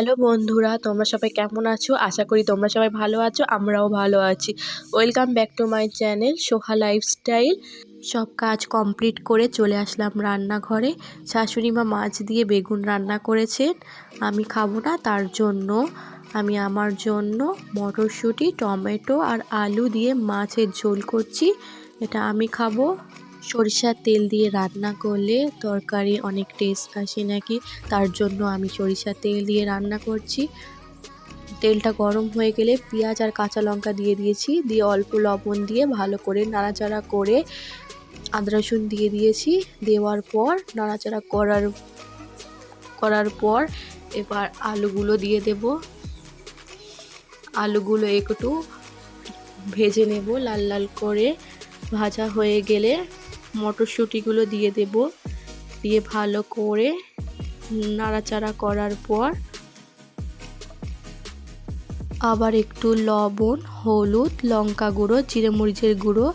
Hello বন্ধুরা, তোমরা সবাই কেমন আছো? আশা করি তোমরা সবাই ভালো আছো, আমরাও ভালো আছি। Welcome back to my channel Soha lifestyle সব কাজ কমপ্লিট করে চলে আসলাম রান্নাঘরে। শাশুড়ি মা মাছ দিয়ে বেগুন রান্না করেছেন। আমি খাব না, তার জন্য। আমি আমার জন্য মটরশুঁটি, টমেটো আর আলু দিয়ে মাছের ঝোল করছি। এটা আমি খাব। সরিষার তেল দিয়ে রান্না করলে তরকারি অনেক টেস্ট আসে নাকি? তার জন্য আমি সরিষার তেল দিয়ে রান্না করছি। তেলটা গরম হয়ে গেলে পেঁয়াজ আর কাঁচা লঙ্কা দিয়ে দিয়েছি। দিয়ে অল্প লবণ দিয়ে ভালো করে নাড়াচাড়া করে আদা, রসুন দিয়ে দিয়েছি। দেওয়ার পর, নাড়াচাড়া করার করার পর এবার আলুগুলো দিয়ে দেব। আলুগুলো একটু ভেজে নেব, লাল লাল করে ভাজা হয়ে গেলে মটরশুঁটিগুলো দিয়ে দেব। দিয়ে ভালো করে নাড়াচাড়া করার পর আবার একটু লবণ, হলুদ, লঙ্কা গুঁড়ো, জিরে মরিচের গুঁড়ো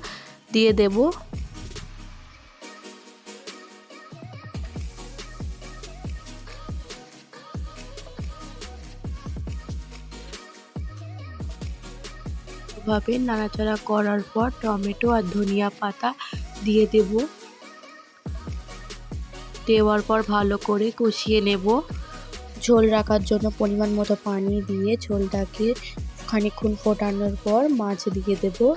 দিয়ে দেব। ভাবে নাড়াচাড়া করার পর টমেটো আর ধনিয়া পাতা দিয়ে দেব। দেওয়ার পর ভালো করে কষিয়ে নেব। ঝোল রাখার জন্য পরিমাণ মতো পানি দিয়ে ঝোলটাকে খানিক্ষণ ফোটানোর পর মাছ দিয়ে দেব।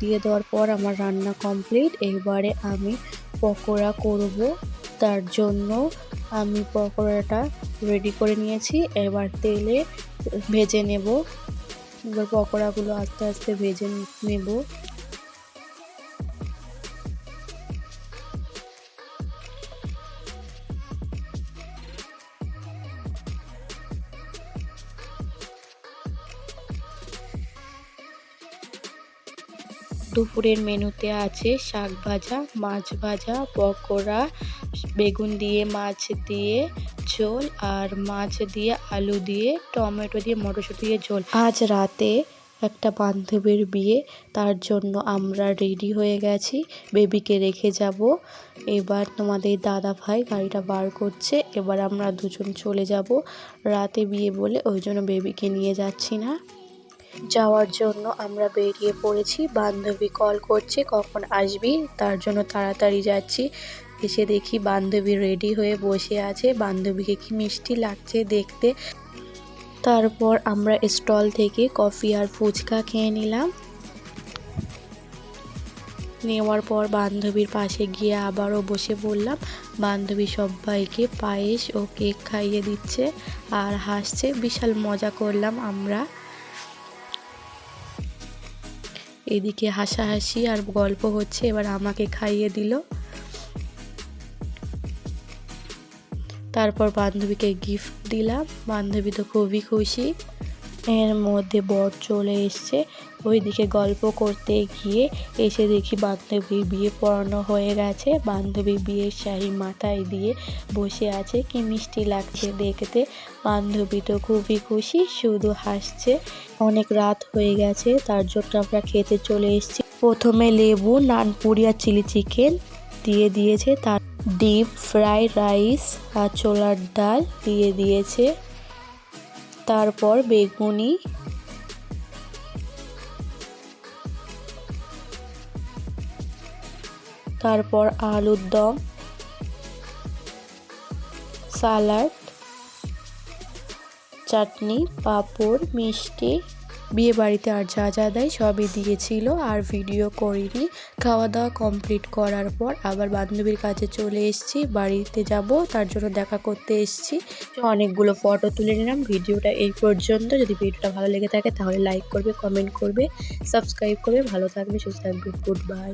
দিয়ে দেওয়ার পর আমার রান্না কমপ্লিট এবারে আমি পকোড়া করব। তার জন্য আমি পকোড়াটা রেডি করে নিয়েছি। এবার তেলে ভেজে নেব। এবার পকোড়াগুলো আস্তে আস্তে ভেজে নেব। দুপুরের মেনুতে আছে শাক ভাজা, মাছ ভাজা, পকোড়া, বেগুন দিয়ে, মাছ দিয়ে ঝোল আর মাছ দিয়ে আলু দিয়ে, টমেটো দিয়ে মটরশুঁটি দিয়ে ঝোল। আজ রাতে একটা বান্ধবীর বিয়ে, তার জন্য আমরা রেডি হয়ে গেছি। বেবিকে রেখে যাব। এবার তোমাদের দাদা ভাই গাড়িটা বার করছে, এবার আমরা দুজন চলে যাব। রাতে বিয়ে বলে ওই জন্য বেবিকে নিয়ে যাচ্ছি না। যাওয়ার জন্য আমরা বেরিয়ে পড়েছি। বান্ধবী কল করছে, কখন আসবি? তার জন্য তাড়াতাড়ি যাচ্ছি। এসে দেখি বান্ধবী রেডি হয়ে বসে আছে। বান্ধবীকে কি মিষ্টি লাগছে দেখতে। তারপর আমরা স্টল থেকে কফি আর ফুচকা খেয়ে নিলাম। নেওয়ার পর বান্ধবীর পাশে গিয়ে আবারও বসে পড়লাম। বান্ধবী সবাইকে পায়েস ও কেক খাইয়ে দিচ্ছে আর হাসছে। বিশাল মজা করলাম আমরা। এদিকে হাসাহাসি আর গল্প হচ্ছে, এবার আমাকে খাইয়ে দিল। তারপর বান্ধবীকে গিফট দিলাম। বান্ধবী তো খুবই খুশি। এর মধ্যে বর চলে এসছে। ওইদিকে গল্প করতে গিয়ে এসে দেখি বান্ধবীর বিয়ে পড়ানো হয়ে গেছে। বান্ধবী বিয়ের শাড়ি মাথায় দিয়ে বসে আছে। কি মিষ্টি লাগছে দেখতে। বান্ধবী তো খুবই খুশি, শুধু হাসছে। অনেক রাত হয়ে গেছে, তার জন্য আমরা খেতে চলে এসেছি। প্রথমে লেবু নানপুরি আর চিলি চিকেন দিয়ে দিয়েছে। তার ডিপ ফ্রাইড রাইস আর ছোলার ডাল দিয়ে দিয়েছে। তারপর বেগুনি। তারপর আলুর দম। সালাড। চাটনি পাঁপড় মিষ্টি। বিয়ে বাড়িতে আর যা যা দেয় সবই দিয়েছিল আর ভিডিও করিনি। খাওয়া দাওয়া কমপ্লিট করার পর আবার বান্ধবীর কাছে চলে এসেছি, বাড়িতে যাব, তার জন্য দেখা করতে এসেছি। অনেকগুলো ফটো তুলে নিলাম, ভিডিওটা এই পর্যন্ত। যদি ভিডিওটা ভালো লেগে থাকে তাহলে লাইক করবে কমেন্ট করবে সাবস্ক্রাইব করবে। ভালো থাকবে, সুস্থ থাকবে গুড বাই